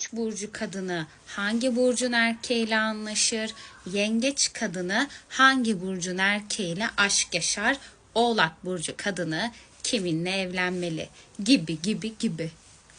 Koç burcu kadını hangi burcun erkeğiyle anlaşır? Yengeç kadını hangi burcun erkeğiyle aşk yaşar? Oğlak burcu kadını kiminle evlenmeli? Gibi gibi gibi.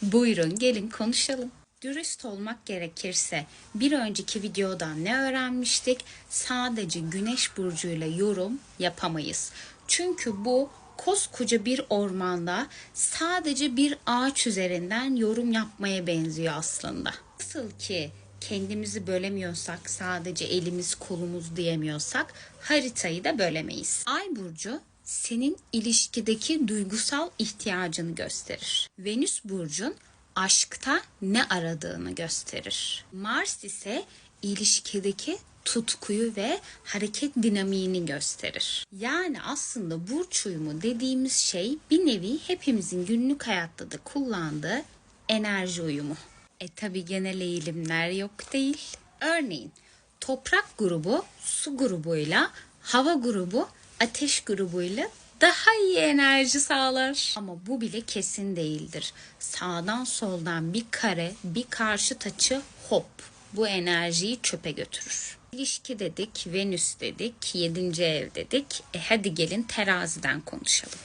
Buyurun gelin konuşalım. Dürüst olmak gerekirse bir önceki videodan ne öğrenmiştik? Sadece güneş burcuyla yorum yapamayız. Çünkü bu koskoca bir ormanda sadece bir ağaç üzerinden yorum yapmaya benziyor aslında. Nasıl ki kendimizi bölemiyorsak, sadece elimiz kolumuz diyemiyorsak haritayı da bölemeyiz. Ay burcu senin ilişkideki duygusal ihtiyacını gösterir. Venüs burcun aşkta ne aradığını gösterir. Mars ise ilişkideki tutkuyu ve hareket dinamiğini gösterir. Yani aslında burç uyumu dediğimiz şey bir nevi hepimizin günlük hayatta da kullandığı enerji uyumu. E tabi genel eğilimler yok değil. Örneğin toprak grubu su grubuyla, hava grubu ateş grubuyla daha iyi enerji sağlar. Ama bu bile kesin değildir. Sağdan soldan bir kare, bir karşıt açı hop bu enerjiyi çöpe götürür. İlişki dedik, Venüs dedik, 7. ev dedik. E hadi gelin teraziden konuşalım.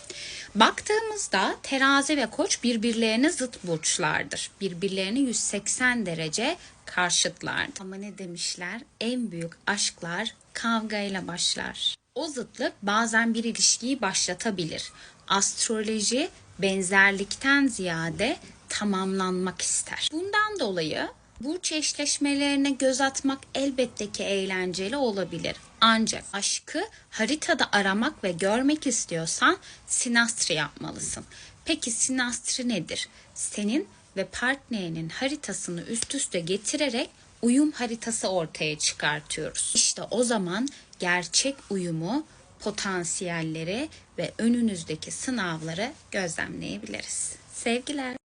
Baktığımızda terazi ve koç birbirlerine zıt burçlardır. Birbirlerine 180 derece karşıtlardır. Ama ne demişler? En büyük aşklar kavgayla başlar. O zıtlık bazen bir ilişkiyi başlatabilir. Astroloji benzerlikten ziyade tamamlanmak ister. Bundan dolayı burç eşleşmelerine göz atmak elbette ki eğlenceli olabilir. Ancak aşkı haritada aramak ve görmek istiyorsan sinastri yapmalısın. Peki sinastri nedir? Senin ve partnerinin haritasını üst üste getirerek uyum haritası ortaya çıkartıyoruz. İşte o zaman gerçek uyumu, potansiyelleri ve önünüzdeki sınavları gözlemleyebiliriz. Sevgiler.